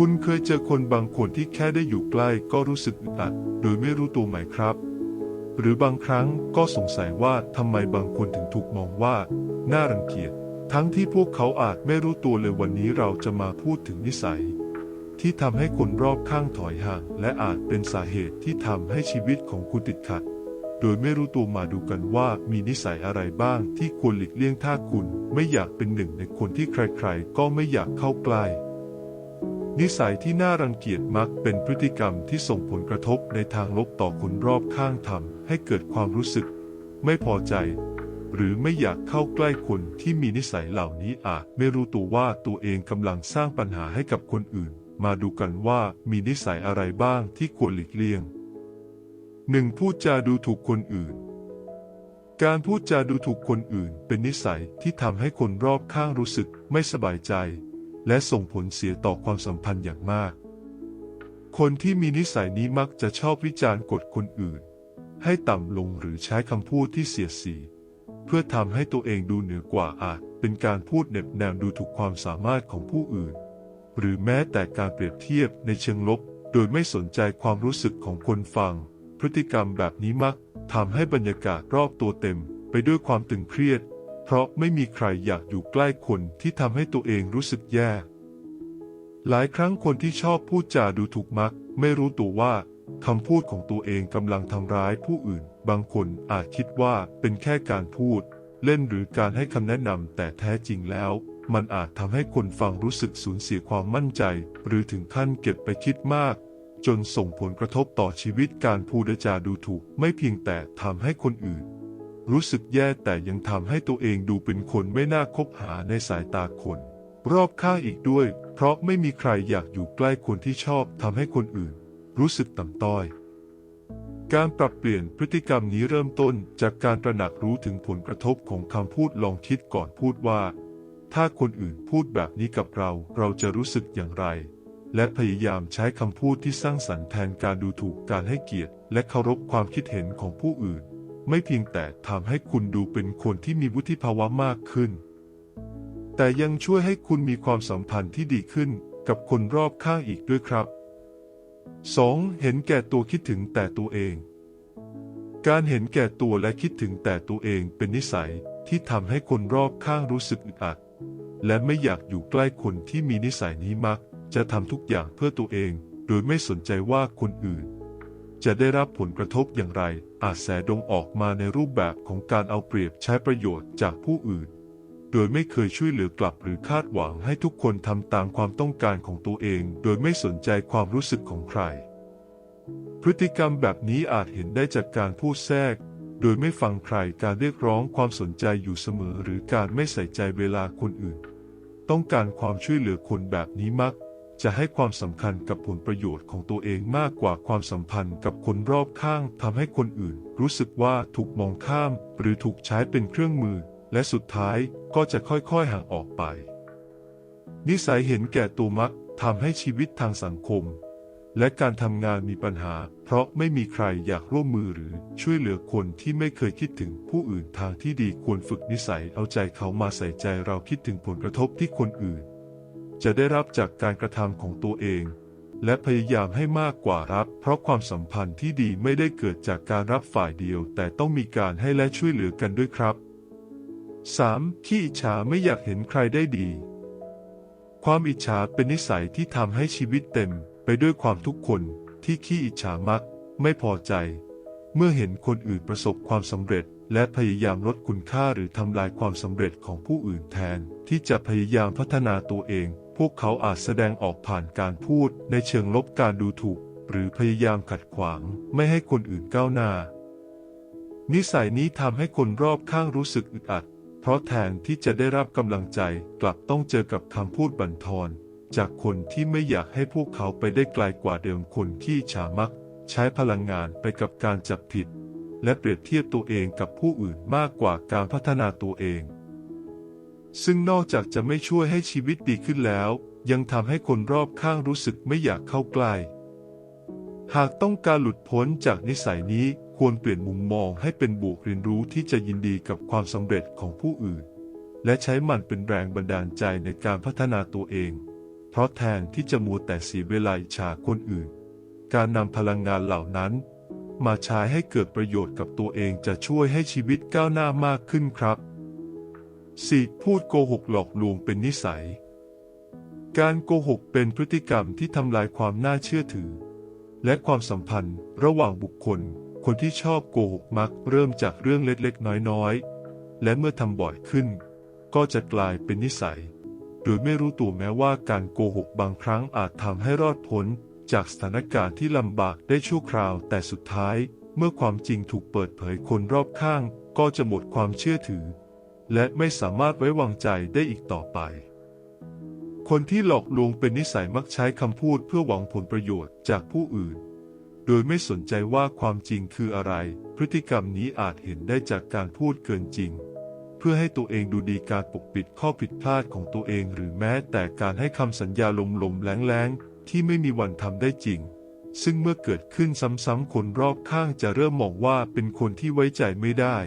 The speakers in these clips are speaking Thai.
คุณเคยเจอคนบางคนที่แค่ได้อยู่ใกล้ก็รู้สึกอึดอัดโดยไม่รู้ตัวไหมครับ หรือบางครั้งก็สงสัยว่าทำไมบางคนถึงถูกมองว่า น่ารังเกียจ ทั้งที่พวกเขาอาจไม่รู้ตัวเลยวันนี้เราจะมาพูดถึงนิสัย ที่ทำให้คนรอบข้างถอยห่าง และอาจเป็นสาเหตุที่ทำให้ชีวิตของคุณติดขัด โดยไม่รู้ตัวมาดูกันว่ามีนิสัยอะไรบ้างที่ควรหลีกเลี่ยงถ้าคุณไม่อยากเป็นหนึ่งในคนที่ใครๆ ก็ไม่อยากเข้าใกล้ นิสัยที่น่ารังเกียจมักเป็นพฤติกรรมที่ส่งผลกระทบในทางลบต่อคนรอบข้างทำให้เกิดความรู้สึก ไม่พอใจ หรือไม่อยากเข้าใกล้คนที่มีนิสัยเหล่านี้อาจไม่รู้ตัวว่าตัวเองกำลังสร้างปัญหาให้กับคนอื่น มาดูกันว่ามีนิสัยอะไรบ้างที่ควรหลีกเลี่ยง 1. พูดจาดูถูกคนอื่น การพูดจาดูถูกคนอื่นเป็นนิสัยที่ทำให้คนรอบข้างรู้สึกไม่สบายใจ และส่งผลเสียต่อความสัมพันธ์อย่างมาก คนที่มีนิสัยนี้มักจะชอบวิจารณ์กดคนอื่น ให้ต่ำลงหรือใช้คำพูดที่เสียดสี เพื่อทำให้ตัวเองดูเหนือกว่าอาจ เป็นการพูดเน็บแนมดูถูกความสามารถของผู้อื่น หรือแม้แต่การเปรียบเทียบในเชิงลบ โดยไม่สนใจความรู้สึกของคนฟัง พฤติกรรมแบบนี้มักทำให้บรรยากาศรอบตัวเต็ม ไปด้วยความตึงเครียด เพราะไม่มีใครอยากอยู่ใกล้คนที่ทำให้ตัวเองรู้สึกแย่ หลายครั้งคนที่ชอบพูดจาดูถูกมัก ไม่รู้ตัวว่าคำพูดของตัวเองกำลังทำร้ายผู้อื่น บางคนอาจคิดว่าเป็นแค่การพูด เล่นหรือการให้คำแนะนำแต่แท้จริงแล้ว มันอาจทำให้คนฟังรู้สึกสูญเสียความมั่นใจ หรือถึงขั้นเก็บไปคิดมาก จนส่งผลกระทบต่อชีวิตการพูดจาดูถูก ไม่เพียงแต่ทำให้คนอื่น รู้สึกแย่แต่ยังทำให้ตัวเองดูเป็นคนไม่น่าคบหาในสายตาคน รอบข้างอีกด้วย เพราะไม่มีใครอยากอยู่ใกล้คนที่ชอบทำให้คนอื่น รู้สึกต่ำต้อย การปรับเปลี่ยนพฤติกรรมนี้เริ่มต้นจากการตระหนักรู้ถึงผลกระทบของคำพูดลองคิดก่อนพูดว่า ถ้าคนอื่นพูดแบบนี้กับเราเราจะรู้สึกอย่างไร และพยายามใช้คำพูดที่สร้างสรรค์แทนการดูถูกการให้เกียรติ และเคารพความคิดเห็นของผู้อื่น ไม่เพียงแต่ทำให้คุณดูเป็นคนที่มีวุฒิภาวะมากขึ้น แต่ยังช่วยให้คุณมีความสัมพันธ์ที่ดีขึ้นกับคนรอบข้างอีกด้วยครับ 2. เห็นแก่ตัวคิดถึงแต่ตัวเอง การเห็นแก่ตัวและคิดถึงแต่ตัวเองเป็นนิสัยที่ทำให้คนรอบข้างรู้สึกอึดอัด และไม่อยากอยู่ใกล้คนที่มีนิสัยนี้มัก จะทำทุกอย่างเพื่อตัวเอง โดยไม่สนใจว่าคนอื่น จะได้รับผลกระทบอย่างไร อาจแสดงออกมาในรูปแบบของการเอาเปรียบใช้ประโยชน์จากผู้อื่น โดยไม่เคยช่วยเหลือกลับหรือคาดหวังให้ทุกคนทำตามความต้องการของตัวเอง โดยไม่สนใจความรู้สึกของใคร พฤติกรรมแบบนี้อาจเห็นได้จากการพูดแทรก โดยไม่ฟังใครการเรียกร้องความสนใจอยู่เสมอ หรือการไม่ใส่ใจเวลาคนอื่น ต้องการความช่วยเหลือคนแบบนี้มัก จะให้ความสำคัญกับผลประโยชน์ของตัวเองมากกว่าความสัมพันธ์กับคนรอบข้างทำให้คนอื่น รู้สึกว่าถูกมองข้าม หรือถูกใช้เป็นเครื่องมือ และสุดท้ายก็จะค่อยๆห่างออกไป นิสัยเห็นแก่ตัวมักทำให้ชีวิตทางสังคม และการทำงานมีปัญหา เพราะไม่มีใครอยากร่วมมือหรือช่วยเหลือคนที่ไม่เคยคิดถึงผู้อื่นทางที่ดีควรฝึกนิสัยเอาใจเขามาใส่ใจเราคิดถึงผลกระทบที่คนอื่น จะได้รับจากการกระทำของตัวเอง และพยายามให้มากกว่ารับ เพราะความสัมพันธ์ที่ดีไม่ได้เกิดจากการรับฝ่ายเดียว แต่ต้องมีการให้และช่วยเหลือกันด้วยครับ 3. ขี้อิจฉาไม่อยากเห็นใครได้ดี ความอิจฉาเป็นนิสัยที่ทำให้ชีวิตเต็ม ไปด้วยความทุกข์คนที่ขี้อิจฉามัก ไม่พอใจ เมื่อเห็นคนอื่นประสบความสำเร็จ และพยายามลดคุณค่าหรือทำลายความสำเร็จของผู้อื่นแทน ที่จะพยายามพัฒนาตัวเอง พวกเขาอาจแสดงออกผ่านการพูดในเชิงลบการดูถูก หรือพยายามขัดขวางไม่ให้คนอื่นก้าวหน้า นิสัยนี้ทำให้คนรอบข้างรู้สึกอึดอัด เพราะแทนที่จะได้รับกำลังใจกลับต้องเจอกับคำพูดบั่นทอน จากคนที่ไม่อยากให้พวกเขาไปได้ไกลกว่าเดิมคนที่ฉามัก ใช้พลังงานไปกับการจับผิด และเปรียบเทียบตัวเองกับผู้อื่นมากกว่าการพัฒนาตัวเอง ซึ่งนอกจากจะไม่ช่วยให้ชีวิตดีขึ้นแล้ว ยังทำให้คนรอบข้างรู้สึกไม่อยากเข้าใกล้ หากต้องการหลุดพ้นจากนิสัยนี้ควรเปลี่ยนมุมมองให้เป็นบวกเรียนรู้ที่จะยินดีกับความสำเร็จของผู้อื่น และใช้มันเป็นแรงบันดาลใจในการพัฒนาตัวเอง เพราะแทนที่จะมัวแต่เสียเวลาอิจฉาคนอื่น การนำพลังงานเหล่านั้น มาใช้ให้เกิดประโยชน์กับตัวเองจะช่วยให้ชีวิตก้าวหน้ามากขึ้นครับ 4. พูดโกหกหลอกลวงเป็นนิสัย การโกหกเป็นพฤติกรรมที่ทำลายความน่าเชื่อถือ และความสัมพันธ์ระหว่างบุคคล คนที่ชอบโกหกมักเริ่มจากเรื่องเล็กๆ น้อยๆ และเมื่อทำบ่อยขึ้น ก็จะกลายเป็นนิสัย โดยไม่รู้ตัวแม้ว่าการโกหกบางครั้งอาจทำให้รอดพ้นจากสถานการณ์ที่ลำบากได้ชั่วคราว แต่สุดท้าย เมื่อความจริงถูกเปิดเผยคนรอบข้าง ก็จะหมดความเชื่อถือ และไม่สามารถไว้วางใจได้อีกต่อไป คนที่หลอกลวงเป็นนิสัยมักใช้คำพูดเพื่อหวังผลประโยชน์จากผู้อื่น โดยไม่สนใจว่าความจริงคืออะไร พฤติกรรมนี้อาจเห็นได้จากการพูดเกินจริง เพื่อให้ตัวเองดูดีการปกปิดข้อผิดพลาดของตัวเอง หรือแม้แต่การให้คำสัญญาลมๆแรงๆ ที่ไม่มีวันทำได้จริงซึ่งเมื่อเกิดขึ้นซ้ำๆคนรอบข้างจะเริ่มมองว่าเป็นคนที่ไว้ใจไม่ได้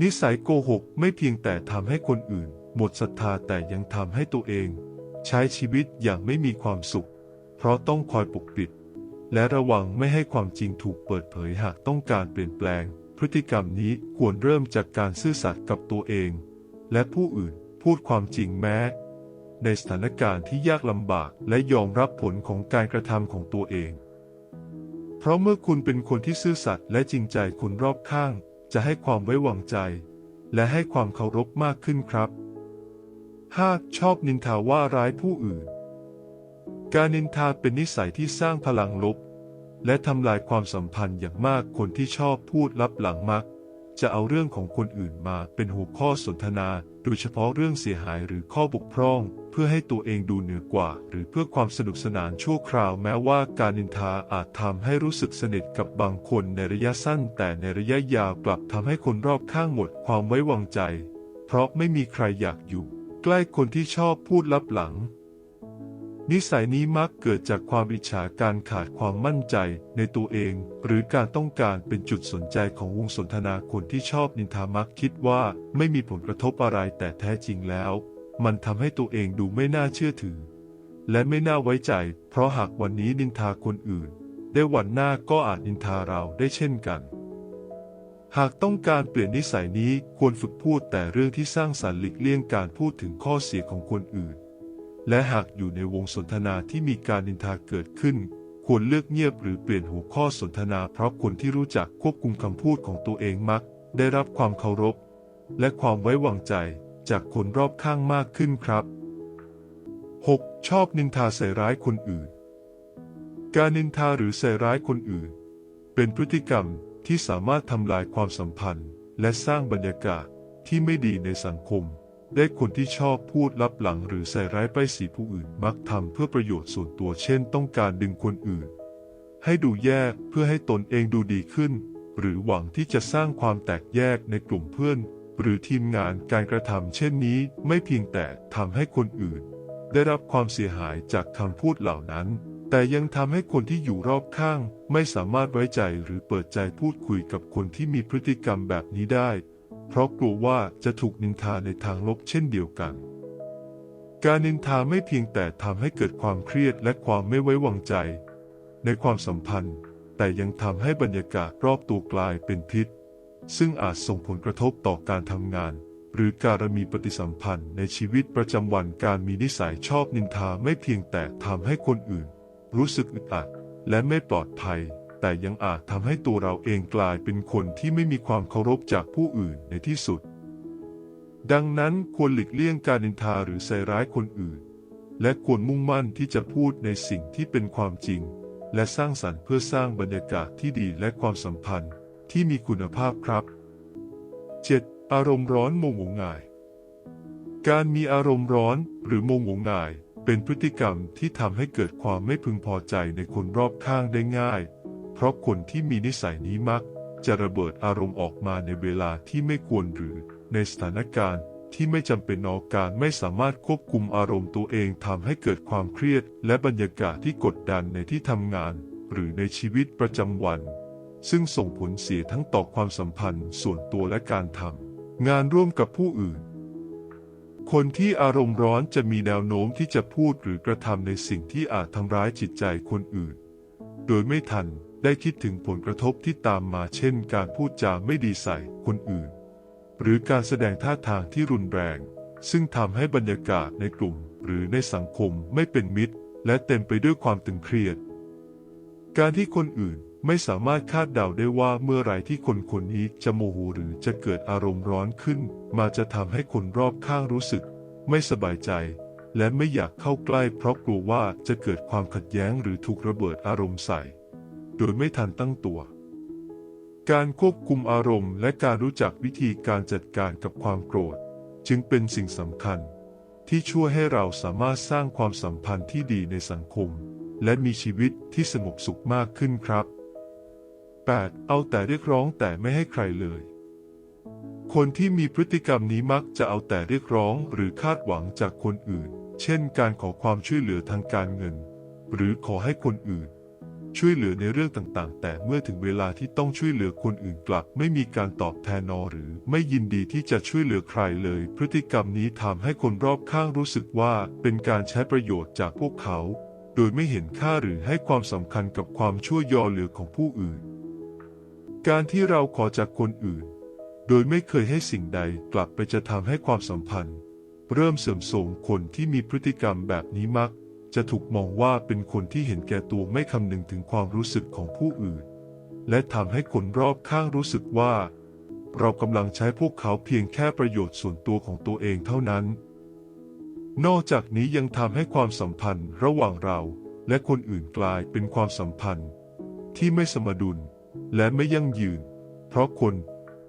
นิสัยโกหกไม่เพียงแต่ทำให้คนอื่น หมดศรัทธาแต่ยังทำให้ตัวเอง ใช้ชีวิตอย่างไม่มีความสุข เพราะต้องคอยปกปิด และระวังไม่ให้ความจริงถูกเปิดเผยหากต้องการเปลี่ยนแปลง พฤติกรรมนี้ควรเริ่มจากการซื่อสัตย์กับตัวเอง และผู้อื่นพูดความจริงแม้ ในสถานการณ์ที่ยากลำบากและยอมรับผลของการกระทำของตัวเอง เพราะเมื่อคุณเป็นคนที่ซื่อสัตย์และจริงใจคนรอบข้าง จะให้ความไว้วางใจ และให้ความเคารพมากขึ้นครับ 5. ชอบนินทาว่าร้ายผู้อื่น การนินทาเป็นนิสัยที่สร้างพลังลบ และทำลายความสัมพันธ์อย่างมากคนที่ชอบพูดลับหลังมัก จะเอาเรื่องของคนอื่นมาเป็นหัวข้อสนทนา โดยเฉพาะเรื่องเสียหายหรือข้อบกพร่อง เพื่อให้ตัวเองดูเหนือกว่า หรือเพื่อความสนุกสนานชั่วคราวแม้ว่าการนินทาอาจทำให้รู้สึกสนิทกับบางคนในระยะสั้น แต่ในระยะยาวกลับทำให้คนรอบข้างหมดความไว้วางใจ เพราะไม่มีใครอยากอยู่ ใกล้คนที่ชอบพูดลับหลัง นิสัยนี้มักเกิดจากความอิจฉาการขาดความมั่นใจในตัวเอง หรือการต้องการเป็นจุดสนใจของวงสนทนาคนที่ชอบนินทามักคิดว่าไม่มีผลกระทบอะไรแต่แท้จริงแล้ว มันทำให้ตัวเองดูไม่น่าเชื่อถือ และไม่น่าไว้ใจ เพราะหากวันนี้นินทาคนอื่น ได้วันหน้าก็อาจนินทาเราได้เช่นกัน หากต้องการเปลี่ยนนิสัยนี้ควรฝึกพูดแต่เรื่องที่สร้างสรรค์หลีกเลี่ยงการพูดถึงข้อเสียของคนอื่น และหากอยู่ในวงสนทนาที่มีการนินทาเกิดขึ้น ควรเลือกเงียบหรือเปลี่ยนหัวข้อสนทนา เพราะคนที่รู้จักควบคุมคำพูดของตัวเองมัก ได้รับความเคารพ และความไว้วางใจ จากคนรอบข้างมากขึ้นครับ 6. ชอบนินทาใส่ร้ายคนอื่น การนินทาหรือใส่ร้ายคนอื่น เป็นพฤติกรรมที่สามารถทำลายความสัมพันธ์ และสร้างบรรยากาศที่ไม่ดีในสังคม ได้คนที่ชอบพูดลับหลังหรือใส่ร้ายป้ายสีผู้อื่นมักทำเพื่อประโยชน์ส่วนตัวเช่น ต้องการดึงคนอื่น ให้ดูแย่เพื่อให้ตนเองดูดีขึ้น หรือหวังที่จะสร้างความแตกแยกในกลุ่มเพื่อน หรือทีมงานการกระทำเช่นนี้ไม่เพียงแต่ทำให้คนอื่น ได้รับความเสียหายจากคำพูดเหล่านั้น แต่ยังทำให้คนที่อยู่รอบข้าง ไม่สามารถไว้ใจหรือเปิดใจพูดคุยกับคนที่มีพฤติกรรมแบบนี้ได้ เพราะกลัวว่าจะถูกนินทาในทางลบเช่นเดียวกัน การนินทาไม่เพียงแต่ทำให้เกิดความเครียดและความไม่ไว้วางใจ ในความสัมพันธ์ แต่ยังทำให้บรรยากาศรอบตัวกลายเป็นพิษ ซึ่งอาจส่งผลกระทบต่อการทำงาน หรือการมีปฏิสัมพันธ์ในชีวิตประจำวันการมีนิสัยชอบนินทาไม่เพียงแต่ทำให้คนอื่น รู้สึกอึดอัดและไม่ปลอดภัย แต่ยังอาจทำให้ตัวเราเองกลายเป็นคนที่ไม่มีความเคารพจากผู้อื่นในที่สุด ดังนั้นควรหลีกเลี่ยงการนินทาหรือใส่ร้ายคนอื่น และควรมุ่งมั่นที่จะพูดในสิ่งที่เป็นความจริง และสร้างสรรค์เพื่อสร้างบรรยากาศที่ดีและความสัมพันธ์ที่มีคุณภาพครับ 7. อารมณ์ร้อนโมโหง่าย การมีอารมณ์ร้อนหรือโมโหง่ายเป็นพฤติกรรมที่ทำให้เกิดความไม่พึงพอใจในคนรอบข้างได้ง่าย ราะคนที่มีนิสัยนี้มัก จะระเบิดอารมณ์ออกมาในเวลาที่ไม่ควรหรือในสถานการณ์ที่ไม่จำเป็นนอกการไม่สามารถควบคุมอารมณ์ตัวเองทำให้เกิดความเครียด และบรรยากาศที่กดดันในที่ทำงาน หรือในชีวิตประจำวัน ซึ่งส่งผลเสียทั้งต่อความสัมพันธ์ส่วนตัวและการทำงานร่วมกับผู้อื่น คนที่อารมณ์ร้อนจะมีแนวโน้มที่จะพูดหรือกระทำในสิ่งที่อาจทำร้ายจิตใจคนอื่น โดยไม่ทัน ได้คิดถึงผลกระทบที่ตามมาเช่นการพูดจาไม่ดีใส่คนอื่น หรือการแสดงท่าทางที่รุนแรง ซึ่งทำให้บรรยากาศในกลุ่มหรือในสังคมไม่เป็นมิตร และเต็มไปด้วยความตึงเครียด การที่คนอื่นไม่สามารถคาดเดาได้ว่าเมื่อไรที่คนคนนี้จะโมโหหรือจะเกิดอารมณ์ร้อนขึ้น มาจะทำให้คนรอบข้างรู้สึก ไม่สบายใจ และไม่อยากเข้าใกล้เพราะกลัวว่าจะเกิดความขัดแย้งหรือถูกระเบิดอารมณ์ใส่ โดยไม่ทันตั้งตัว การควบคุมอารมณ์และการรู้จักวิธีการจัดการกับความโกรธ จึงเป็นสิ่งสำคัญ ที่ช่วยให้เราสามารถสร้างความสัมพันธ์ที่ดีในสังคม และมีชีวิตที่สงบสุขมากขึ้นครับ 8. เอาแต่เรียกร้องแต่ไม่ให้ใครเลย คนที่มีพฤติกรรมนี้มักจะเอาแต่เรียกร้องหรือคาดหวังจากคนอื่น เช่น การขอความช่วยเหลือทางการเงิน หรือขอให้คนอื่น ช่วยเหลือในเรื่องต่างๆ แต่เมื่อถึงเวลาที่ต้องช่วยเหลือคนอื่นกลับ ไม่มีการตอบแทนนอหรือไม่ยินดีที่จะช่วยเหลือใครเลย พฤติกรรมนี้ทำให้คนรอบข้างรู้สึกว่าเป็นการใช้ประโยชน์จากพวกเขา โดยไม่เห็นค่าหรือให้ความสำคัญกับความช่วยยอเหลือของผู้อื่น การที่เราขอจากคนอื่น โดยไม่เคยให้สิ่งใดกลับไปจะทำให้ความสัมพันธ์ เริ่มเสื่อมโทรมคนที่มีพฤติกรรมแบบนี้มัก จะถูกมองว่าเป็นคนที่เห็นแก่ตัวไม่คำนึงถึงความรู้สึกของผู้อื่น และทำให้คนรอบข้างรู้สึกว่า เรากำลังใช้พวกเขาเพียงแค่ประโยชน์ส่วนตัวของตัวเองเท่านั้น นอกจากนี้ยังทำให้ความสัมพันธ์ระหว่างเราและคนอื่นกลายเป็นความสัมพันธ์ ที่ไม่สมดุลและไม่ยั่งยืน เพราะคน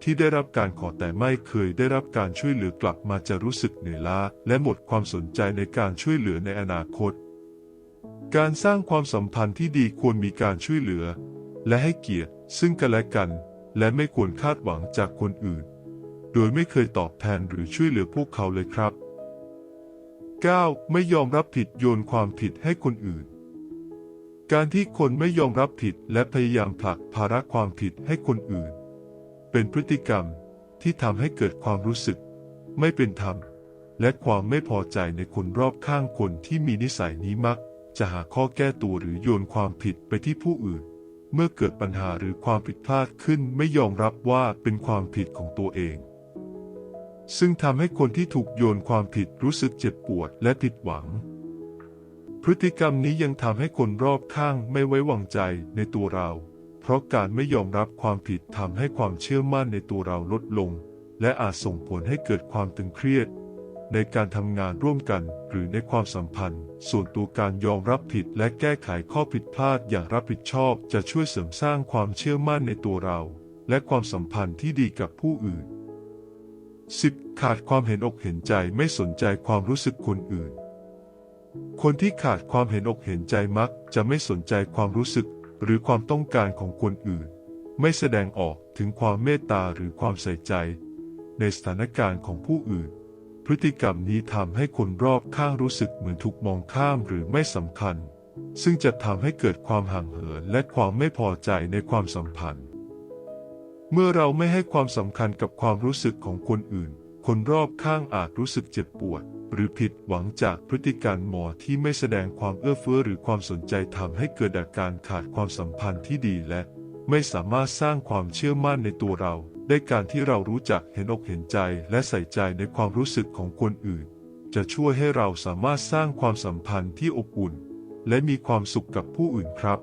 ที่ได้รับการขอแต่ไม่เคยได้รับการช่วยเหลือกลับมาจะรู้สึกเหนื่อยล้าและหมดความสนใจในการช่วยเหลือในอนาคต การสร้างความสัมพันธ์ที่ดีควรมีการช่วยเหลือ และให้เกียรติซึ่งกันและกัน และไม่ควรคาดหวังจากคนอื่น โดยไม่เคยตอบแทนหรือช่วยเหลือพวกเขาเลยครับ 9. ไม่ยอมรับผิดโยนความผิดให้คนอื่น การที่คนไม่ยอมรับผิดและพยายามผลักภาระความผิดให้คนอื่น เป็นพฤติกรรมที่ทำให้เกิดความรู้สึก ไม่เป็นธรรม และความไม่พอใจในคนรอบข้างคนที่มีนิสัยนี้มัก จะหาข้อแก้ตัวหรือโยนความผิดไปที่ผู้อื่น เมื่อเกิดปัญหาหรือความผิดพลาดขึ้นไม่ยอมรับว่าเป็นความผิดของตัวเอง ซึ่งทำให้คนที่ถูกโยนความผิดรู้สึกเจ็บปวดและผิดหวัง พฤติกรรมนี้ยังทำให้คนรอบข้างไม่ไว้วางใจในตัวเรา เพราะการไม่ยอมรับความผิดทำให้ความเชื่อมั่นในตัวเราลดลง และอาจส่งผลให้เกิดความตึงเครียด ในการทำงานร่วมกัน หรือในความสัมพันธ์ ส่วนตัวการยอมรับผิดและแก้ไขข้อผิดพลาดอย่างรับผิดชอบจะช่วยเสริมสร้างความเชื่อมั่นในตัวเรา และความสัมพันธ์ที่ดีกับผู้อื่น 10. ขาดความเห็นอกเห็นใจไม่สนใจความรู้สึกคนอื่น คนที่ขาดความเห็นอกเห็นใจมัก จะไม่สนใจความรู้สึก หรือความต้องการของคนอื่น ไม่แสดงออกถึงความเมตตาหรือความใส่ใจ ในสถานการณ์ของผู้อื่น พฤติกรรมนี้ทำให้คนรอบข้างรู้สึกเหมือนถูกมองข้ามหรือไม่สำคัญ ซึ่งจะทำให้เกิดความห่างเหินและความไม่พอใจในความสัมพันธ์ เมื่อเราไม่ให้ความสำคัญกับความรู้สึกของคนอื่น คนรอบข้างอาจรู้สึกเจ็บปวด หรือผิดหวังจากพฤติการหมอที่ไม่แสดงความเอื้อเฟื้อหรือความสนใจทำให้เกิดอาการขาดความสัมพันธ์ที่ดีและไม่สามารถสร้างความเชื่อมั่นในตัวเรา ได้การที่เรารู้จักเห็นอกเห็นใจและใส่ใจในความรู้สึกของคนอื่น จะช่วยให้เราสามารถสร้างความสัมพันธ์ที่อบอุ่น และมีความสุขกับผู้อื่นครับ